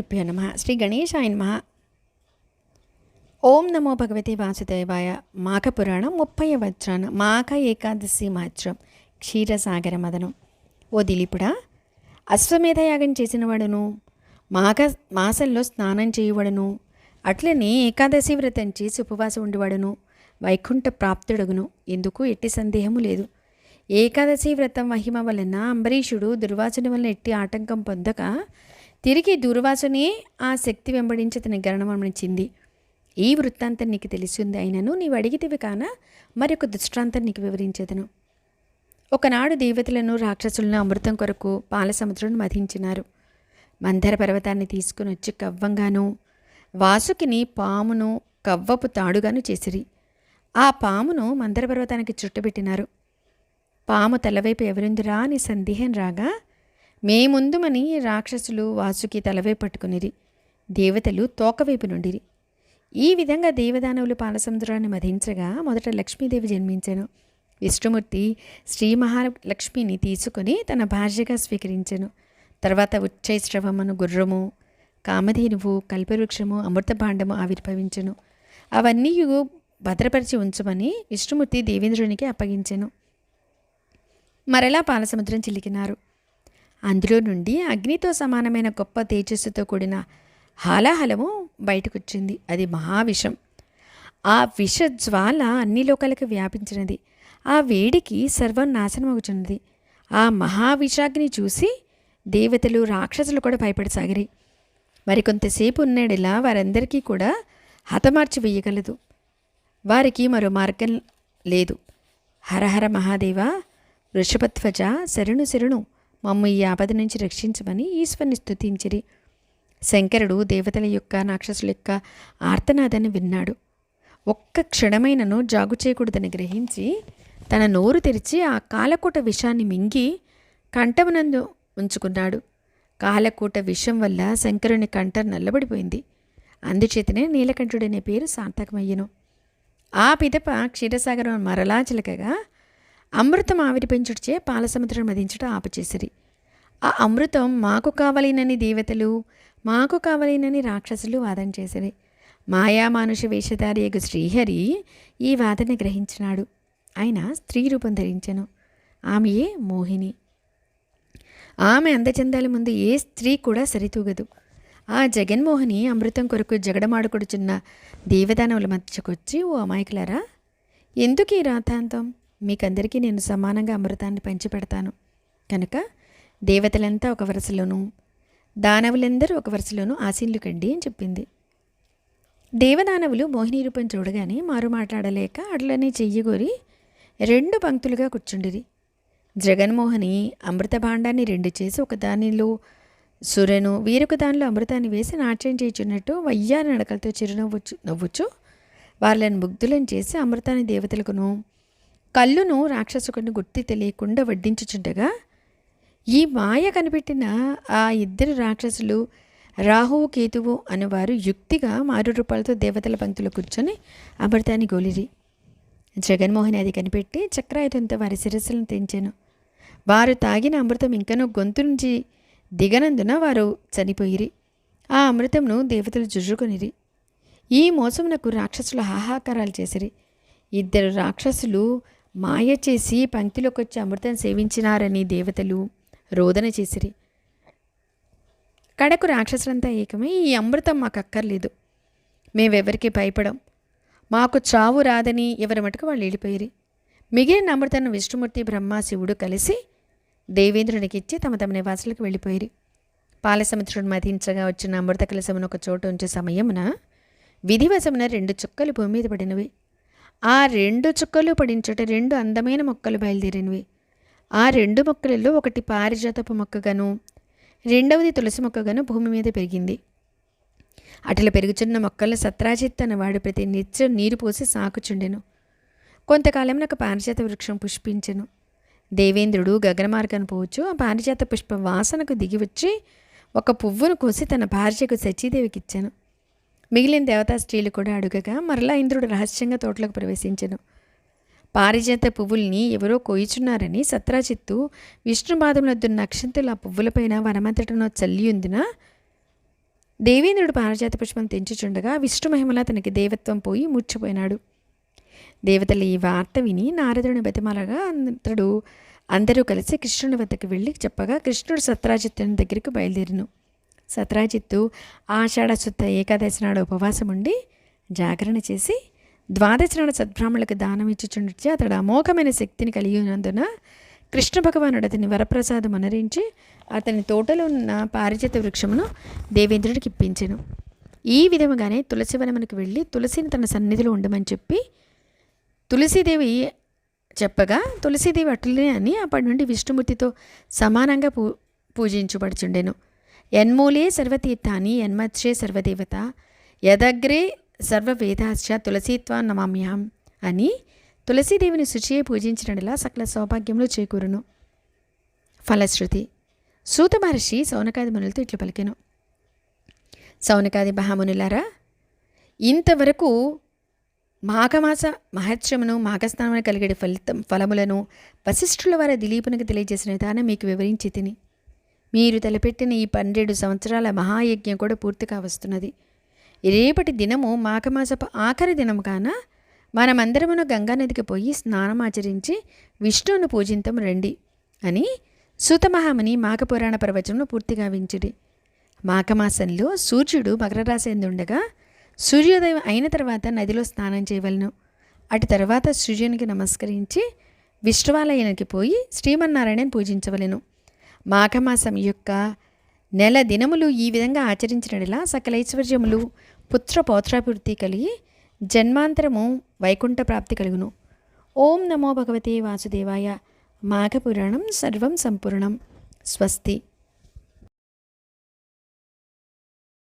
గురుభ్యో నమ శ్రీ గణేశాయ నమ ఓం నమో భగవతి వాసుదేవాయ మాఘపురాణం ముప్పై వజ్రాన మాఘ ఏకాదశి మాత్రం క్షీరసాగర మదనం ఓ దిలీపుడా అశ్వమేధ యాగం చేసినవాడును. మాఘ మాసంలో స్నానం చేయువడును. అట్లనే ఏకాదశి వ్రతం చేసి ఉపవాసం ఉండేవాడును. వైకుంఠ ప్రాప్తుడగును. ఎందుకు? ఎట్టి సందేహము లేదు. ఏకాదశి వ్రతం మహిమ వలన అంబరీషుడు దుర్వాసుని వలన ఎట్టి ఆటంకం పొందక తిరిగి దుర్వాసునే ఆ శక్తి వెంబడించతని అతని ఈ వృత్తాంతం నీకు తెలిసింది అయినను నీవు అడిగితివి కాన? మరొక దృష్టాంతం నీకు వివరించేదను. ఒకనాడు దేవతలను రాక్షసులను అమృతం కొరకు పాల మధించినారు. మందర పర్వతాన్ని తీసుకుని వచ్చి కవ్వంగాను వాసుకిని పామును కవ్వపు తాడుగాను చేసిరి. ఆ పామును మందర పర్వతానికి చుట్టబెట్టినారు. పాము తలవైపు ఎవరుందిరా అని సందేహం రాగా మేముందుమని రాక్షసులు వాసుకి తలవే పట్టుకునిరి. దేవతలు తోకవైపు నుండిరి. ఈ విధంగా దేవదానవులు పాలసముద్రాన్ని మధించగా మొదట లక్ష్మీదేవి జన్మించాను. విష్ణుమూర్తి శ్రీ మహాలక్ష్మిని తీసుకొని తన భార్యగా స్వీకరించెను. తర్వాత ఉచ్చైశ్రవమును గుర్రము కామధేనువు కల్పవృక్షము అమృతభాండము ఆవిర్భవించను. ఆవిర్భవించెను అవన్నీ భద్రపరిచి ఉంచమని విష్ణుమూర్తి దేవేంద్రునికి అప్పగించాను. మరలా పాలసముద్రం చిలికినారు. అందులో నుండి అగ్నితో సమానమైన గొప్ప తేజస్సుతో కూడిన హాలాహలము బయటకొచ్చింది. అది మహావిషం. ఆ విష జ్వాల అన్ని లోకాలకు వ్యాపించినది. ఆ వేడికి సర్వం నాశనమగుచున్నది. ఆ మహావిషాగ్ని చూసి దేవతలు రాక్షసులు కూడా భయపడసాగిరి. మరికొంతసేపు ఉన్నాడిలా వారందరికీ కూడా హతమార్చి వేయగలదు వారికి మరో మార్గం లేదు. హరహర మహాదేవ వృషభధ్వజ శరణు శరణు. మమ్మ ఈ ఆపద నుంచి రక్షించమని ఈశ్వరుని స్థుతించిరి శంకరుడు దేవతల యొక్క రాక్షసుల యొక్క ఆర్తనాదాన్ని విన్నాడు. ఒక్క క్షణమైనను జాగు చేయకూడదని గ్రహించి తన నోరు తెరిచి ఆ కాలకూట విషాన్ని మింగి కంఠమునందు ఉంచుకున్నాడు. కాలకూట విషం వల్ల శంకరుని కంఠం నల్లబడిపోయింది. అందుచేతనే నీలకంఠుడనే పేరు సార్థకమయ్యను. ఆ పిదప క్షీరసాగరం మరలా చిలకగా అమృతం ఆవిరిపించుడిచే పాలసముద్రం మదించుట ఆపచేసిరి. ఆ అమృతం మాకు కావలేనని దేవతలు మాకు కావలేనని రాక్షసులు వాదన చేసిరి. మాయామానుష వేషధారి యొక్క శ్రీహరి ఈ వాదన గ్రహించినాడు. ఆయన స్త్రీ రూపం ధరించెను. ఆమెయే మోహిని. ఆమె అందచందాల ముందు ఏ స్త్రీ కూడా సరితూగదు. ఆ జగన్మోహిని అమృతం కొరకు జగడమాడుకొడుచున్న దేవదానవుల మధ్యకొచ్చి ఓ అమాయకులారా ఎందుకు ఈ రాతాంతం మీకందరికీ నేను సమానంగా అమృతాన్ని పంచిపెడతాను. కనుక దేవతలంతా ఒక వరుసలోనూ దానవులందరూ ఒక వరుసలోనూ ఆశీన్లు కండి అని చెప్పింది. దేవదానవులు మోహిని రూపం చూడగానే మారు మాట్లాడలేక అట్లనే చెయ్యగోరి రెండు పంక్తులుగా కూర్చుండిరి. జగన్మోహని అమృత భాండాన్ని రెండు చేసి ఒక దానిలో సురను వీరొక దానిలో అమృతాన్ని వేసి నాట్యం చేయుచున్నట్టు వయ్యారి నడకలతో చిరునవ్వచ్చు నవ్వుచు వాళ్ళని ముగ్ధులను చేసి అమృతాన్ని దేవతలకును కళ్ళును రాక్షసుకుని గుర్తి తెలియకుండా వడ్డించుచుండగా ఈ మాయ కనిపెట్టిన ఆ ఇద్దరు రాక్షసులు రాహువు కేతువు అనేవారు యుక్తిగా మారు రూపాలతో దేవతల పంక్తులు కూర్చొని అమృతాన్ని గోలిరి జగన్మోహన్ అది కనిపెట్టి చక్రాయుధంతో వారి శిరస్సులను తెంచాను. వారు తాగిన అమృతం ఇంకనూ గొంతు నుంచి దిగనందున వారు చనిపోయిరి. ఆ అమృతంను దేవతలు జుర్రుకొనిరి. ఈ మోసమునకు రాక్షసులు హాహాకారాలు చేసిరి. ఇద్దరు రాక్షసులు మాయ చేసి పంక్తిలోకి వచ్చి అమృతం సేవించినారని దేవతలు రోదన చేసిరి. కడకు రాక్షసులంతా ఏకమై ఈ అమృతం మాకు అక్కర్లేదు మేమెవరికి భయపడం. మాకు చావు రాదని ఎవరి మటుకు వాళ్ళు వెళ్ళిపోయిరి మిగిలిన అమృతను విష్ణుమూర్తి బ్రహ్మ శివుడు కలిసి దేవేంద్రునికి ఇచ్చి తమ తమ నివాసులకు వెళ్ళిపోయిరి. పాలసముద్రుడు మధించగా వచ్చిన అమృత కలసమును ఒక చోటు ఉంచే సమయమున విధివశమున రెండు చుక్కలు భూమి మీద పడినవి. ఆ రెండు చుక్కలు పడిన రెండు అందమైన మొక్కలు బయలుదేరినవి. ఆ రెండు మొక్కలలో ఒకటి పారిజాతపు మొక్కగాను రెండవది తులసి మొక్కగాను భూమి మీద పెరిగింది. అట్లా పెరుగుచున్న మొక్కల సత్రాజిత్ వాడు ప్రతి నిత్యం నీరు పోసి సాకుచుండెను. కొంతకాలం నాకు పారిజాత వృక్షం పుష్పించెను. దేవేంద్రుడు గగనమార్గాన్ని పోవచ్చు ఆ పారిజాత పుష్ప వాసనకు దిగి వచ్చి ఒక పువ్వును కోసి తన భార్యకు సచీదేవికిచ్చాను మిగిలిన దేవతా స్త్రీలు కూడా అడుగగా మరలా ఇంద్రుడు రహస్యంగా తోటలోకి ప్రవేశించను. పారిజాత పువ్వుల్ని ఎవరో కోయిచున్నారని సత్రాజిత్తు విష్ణుపాదములొద్దున్న నక్షంతులు ఆ పువ్వులపైన వనమంతటనో చల్లియుందిన దేవేంద్రుడు పారిజాత పుష్పం తెంచుచుండగా విష్ణుమహిమల తనకి దేవత్వం పోయి మూర్చిపోయినాడు దేవతలు ఈ వార్త విని నారదుని బతిమాలగా అతడు అందరూ కలిసి కృష్ణుని వద్దకు వెళ్ళి చెప్పగా కృష్ణుడు సత్రాజిత్తుని దగ్గరికి బయలుదేరిను. సత్రాజిత్తు ఆషాఢ శుద్ధ ఏకాదశి నాడు ఉపవాసం ఉండి జాగరణ చేసి ద్వాదశి నాడు సద్బ్రాహ్మణులకు దానం ఇచ్చుచుండిచి అతడు అమోఘమైన శక్తిని కలిగి ఉన్నందున కృష్ణ భగవానుడు అతని వరప్రసాదం అనరించి అతని తోటలో ఉన్న పారిజాత వృక్షమును దేవేంద్రుడికి ఇప్పించెను. ఈ విధముగానే తులసివనమునికి వెళ్ళి తులసిని తన సన్నిధిలో ఉండమని చెప్పి తులసీదేవి చెప్పగా తులసీదేవి అట్లనే అని అప్పటి నుండి విష్ణుమూర్తితో సమానంగా పూ పూజించబడుచుండెను. యన్మూలే సర్వతీర్థాని యన్మత్స్యే సర్వదేవత యదగ్రే సర్వవేదాశ్చ తులసీత్వా నమామ్యాం అని తులసీదేవిని శుచియే పూజించినలా సకల సౌభాగ్యములు చేకూరును. ఫలశ్రుతి. సూత మహర్షి సౌనకాది మునులతో ఇట్లు పలికెను. సౌనకాది మహామునులారా ఇంతవరకు మాఘమాస మహత్యమును మాఘస్నానమును కలిగే ఫలితం ఫలములను వశిష్ఠుల వారి దిలీపునికి తెలియజేసిన విధానం మీకు వివరించి తిని మీరు తలపెట్టిన ఈ పన్నెండు సంవత్సరాల మహాయజ్ఞం కూడా పూర్తిగా వస్తున్నది రేపటి దినము మాఘమాసపు ఆఖరి దినం కాన మనమందరమును గంగానదికి పోయి స్నానమాచరించి విష్ణువును పూజింతం రండి అని సూతమహాముని మాఘపురాణ ప్రవచనం పూర్తిగా వించుడి. మాఘమాసంలో సూర్యుడు మకర రాశి ఉండగా సూర్యోదయం అయిన తర్వాత నదిలో స్నానం చేయవలను. అటు తర్వాత సూర్యునికి నమస్కరించి విష్ణువాలయానికి పోయి శ్రీమన్నారాయణని పూజించవలెను. మాఘమాసం యొక్క నెల దినములు ఈ విధంగా ఆచరించినలా సకలైశ్వర్యములు పుత్ర పౌత్రాభివృద్ధి కలిగి జన్మాంతరము వైకుంఠ ప్రాప్తి కలుగును. ఓం నమో భగవతే వాసుదేవాయ. మాఘపురాణం సర్వం సంపూర్ణం. స్వస్తి.